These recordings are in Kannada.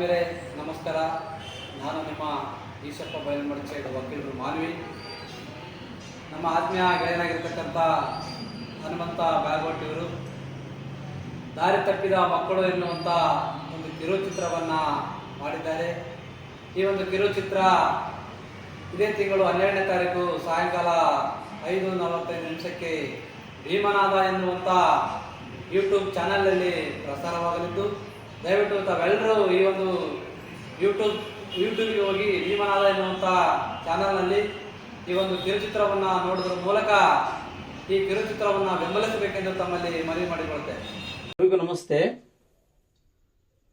ಆತ್ಮೀಯರೇ ನಮಸ್ಕಾರ. ನಾನು ನಿಮ್ಮ ಈಶಪ್ಪ ಬಯಲುಮಡಿಚೆ ವಕೀಲರು ಮಾನವಿ. ನಮ್ಮ ಆತ್ಮೀಯ ಗೆಳೆಯನಾಗಿರ್ತಕ್ಕಂಥ ಹನುಮಂತ ಬ್ಯಾಗೋಟ್ ಇವರು ದಾರಿ ತಪ್ಪಿದ ಮಕ್ಕಳು ಎನ್ನುವಂಥ ಒಂದು ಕಿರುಚಿತ್ರವನ್ನು ಮಾಡಿದ್ದಾರೆ. ಈ ಒಂದು ಕಿರುಚಿತ್ರ ಇದೇ ತಿಂಗಳು ಹನ್ನೆರಡನೇ ತಾರೀಕು ಸಾಯಂಕಾಲ ಐದು ನಲವತ್ತೈದು ನಿಮಿಷಕ್ಕೆ ಭೀಮನಾದ ಎನ್ನುವಂಥ ಯೂಟ್ಯೂಬ್ ಚಾನಲಲ್ಲಿ ಪ್ರಸಾರವಾಗಲಿದ್ದು ದಯವಿಟ್ಟು ತಾವೆಲ್ಲರೂ ಈ ಒಂದು ಯೂಟ್ಯೂಬ್ ಯೂಟ್ಯೂಬ್ಗೆ ಹೋಗಿ ಜೀವನಾದ ಎನ್ನುವಂಥ ಚಾನಲ್ನಲ್ಲಿ ಈ ಒಂದು ಕಿರುಚಿತ್ರವನ್ನು ನೋಡೋದ್ರ ಮೂಲಕ ಈ ಕಿರುಚಿತ್ರವನ್ನು ಬೆಂಬಲಿಸಬೇಕೆಂದು ತಮ್ಮಲ್ಲಿ ಮನವಿ ಮಾಡಿಕೊಳ್ಳುತ್ತೇನೆ. ಎಲ್ಲರಿಗೂ ನಮಸ್ತೆ.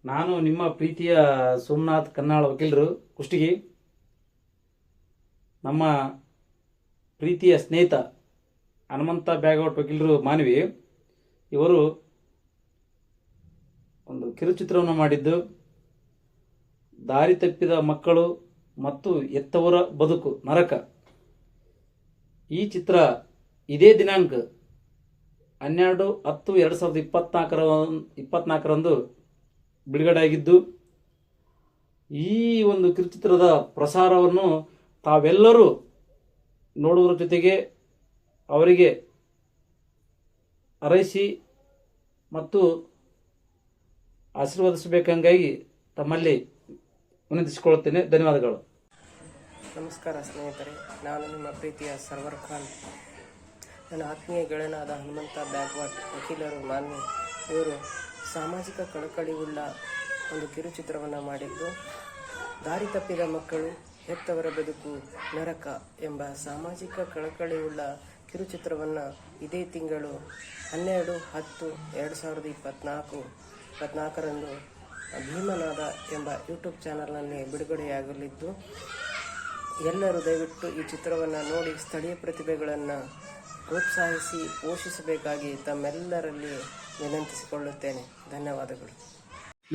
ನಾನು ನಿಮ್ಮ ಪ್ರೀತಿಯ ಸೋಮನಾಥ್ ಕನ್ನಾಳ ವಕೀಲರು, ಕುಷ್ಟಗಿ. ನಮ್ಮ ಪ್ರೀತಿಯ ಸ್ನೇಹಿತ ಹನುಮಂತ ಬ್ಯಾಗೌಟ್ ವಕೀಲರು ಮಾನವಿ, ಇವರು ಒಂದು ಕಿರುಚಿತ್ರವನ್ನು ಮಾಡಿದ್ದು. ದಾರಿ ತಪ್ಪಿದ ಮಕ್ಕಳು ಮತ್ತು ಎತ್ತವರ ಬದುಕು, ನರಕ. ಈ ಚಿತ್ರ ಇದೇ ದಿನಾಂಕ, ಹನ್ನೆರಡು ಹತ್ತು ಎರಡು ಸಾವಿರದ ಇಪ್ಪತ್ನಾಲ್ಕರ ಇಪ್ಪತ್ನಾಲ್ಕರಂದು ಬಿಡುಗಡೆ ಆಗಿದ್ದು ಈ ಒಂದು ಕಿರುಚಿತ್ರದ ಪ್ರಸಾರವನ್ನು ತಾವೆಲ್ಲರೂ ನೋಡುವುದರ ಜೊತೆಗೆ ಅವರಿಗೆ ಅರೈಸಿ ಮತ್ತು ಆಶೀರ್ವದಿಸಬೇಕಂಗಾಗಿ ತಮ್ಮಲ್ಲಿ ವಿನಂತಿಸಿಕೊಳ್ಳುತ್ತೇನೆ. ಧನ್ಯವಾದಗಳು. ನಮಸ್ಕಾರ ಸ್ನೇಹಿತರೆ. ನಾನು ನಿಮ್ಮ ಪ್ರೀತಿಯ ಸರ್ವರ್ ಖಾನ್. ನನ್ನ ಆತ್ಮೀಯ ಗೆಳೆಯನಾದ ಹನುಮಂತ ಬ್ಯಾಗ್ವಾಟ್ ವಕೀಲರು, ಮಾನ್ಯ ಇವರು ಸಾಮಾಜಿಕ ಕಳಕಳಿಯುಳ್ಳ ಒಂದು ಕಿರುಚಿತ್ರವನ್ನು ಮಾಡಿದ್ದು, ದಾರಿ ತಪ್ಪಿದ ಮಕ್ಕಳು ಹೆತ್ತವರ ಬದುಕು ನರಕ ಎಂಬ ಸಾಮಾಜಿಕ ಕಳಕಳಿಯುಳ್ಳ ಕಿರುಚಿತ್ರವನ್ನು ಇದೇ ತಿಂಗಳು ಹನ್ನೆರಡು ಹತ್ತು ಎರಡು ಸಾವಿರದ ಇಪ್ಪತ್ತ್ನಾಲ್ಕು ಇಪ್ಪತ್ನಾಲ್ಕರಂದು ಭೀಮನಾದ ಎಂಬ ಯೂಟ್ಯೂಬ್ ಚಾನಲ್ನಲ್ಲಿ ಬಿಡುಗಡೆಯಾಗಲಿದ್ದು, ಎಲ್ಲರೂ ದಯವಿಟ್ಟು ಈ ಚಿತ್ರವನ್ನು ನೋಡಿ ಸ್ಥಳೀಯ ಪ್ರತಿಭೆಗಳನ್ನು ಪ್ರೋತ್ಸಾಹಿಸಿ ಪೋಷಿಸಬೇಕಾಗಿ ತಮ್ಮೆಲ್ಲರಲ್ಲಿ ವಿನಂತಿಸಿಕೊಳ್ಳುತ್ತೇನೆ. ಧನ್ಯವಾದಗಳು.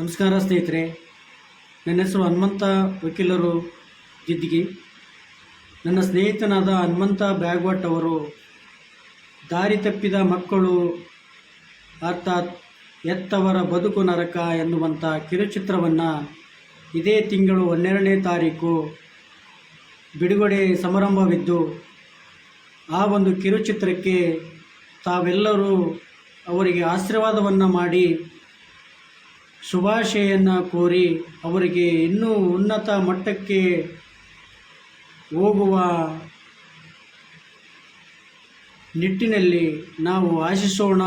ನಮಸ್ಕಾರ ಸ್ನೇಹಿತರೆ. ನನ್ನ ಹೆಸರು ಹನುಮಂತ ವಕೀಲರು ಜಿದ್ದಿಗೆ. ನನ್ನ ಸ್ನೇಹಿತನಾದ ಹನುಮಂತ ಬ್ಯಾಗ್ವಾಟ್ ಅವರು ದಾರಿ ತಪ್ಪಿದ ಮಕ್ಕಳು, ಅರ್ಥಾತ್ ಎತ್ತವರ ಬದುಕು ನರಕ ಎನ್ನುವಂಥ ಕಿರುಚಿತ್ರವನ್ನು ಇದೇ ತಿಂಗಳು ಹನ್ನೆರಡನೇ ತಾರೀಕು ಬಿಡುಗಡೆ ಸಮಾರಂಭವಿದ್ದು, ಆ ಒಂದು ಕಿರುಚಿತ್ರಕ್ಕೆ ತಾವೆಲ್ಲರೂ ಅವರಿಗೆ ಆಶೀರ್ವಾದವನ್ನು ಮಾಡಿ ಶುಭಾಶಯನ್ನು ಕೋರಿ ಅವರಿಗೆ ಇನ್ನೂ ಉನ್ನತ ಮಟ್ಟಕ್ಕೆ ಹೋಗುವ ನಿಟ್ಟಿನಲ್ಲಿ ನಾವು ಆಶಿಸೋಣ.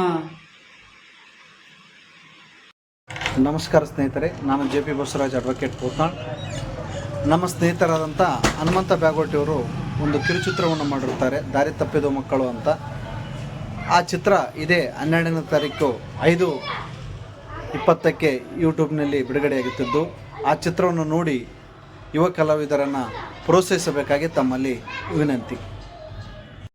ನಮಸ್ಕಾರ ಸ್ನೇಹಿತರೆ, ನಾನು J P Basavaraj advocate Potnal ನಮ್ಮ ಸ್ನೇಹಿತರಾದಂಥ ಹನುಮಂತ ಬ್ಯಾಗೋಟಿಯವರು ಒಂದು ಕಿರುಚಿತ್ರವನ್ನು ಮಾಡಿರ್ತಾರೆ, ದಾರಿ ತಪ್ಪಿದ ಮಕ್ಕಳು ಅಂತ. ಆ ಚಿತ್ರ ಇದೇ ಹನ್ನೆರಡನೇ ತಾರೀಕು ಐದು ಇಪ್ಪತ್ತಕ್ಕೆ ಯೂಟ್ಯೂಬ್ನಲ್ಲಿ ಬಿಡುಗಡೆಯಾಗುತ್ತಿದ್ದು, ಆ ಚಿತ್ರವನ್ನು ನೋಡಿ ಯುವ ಕಲಾವಿದರನ್ನು ಪ್ರೋತ್ಸಾಹಿಸಬೇಕಾಗಿ ತಮ್ಮಲ್ಲಿ ವಿನಂತಿ.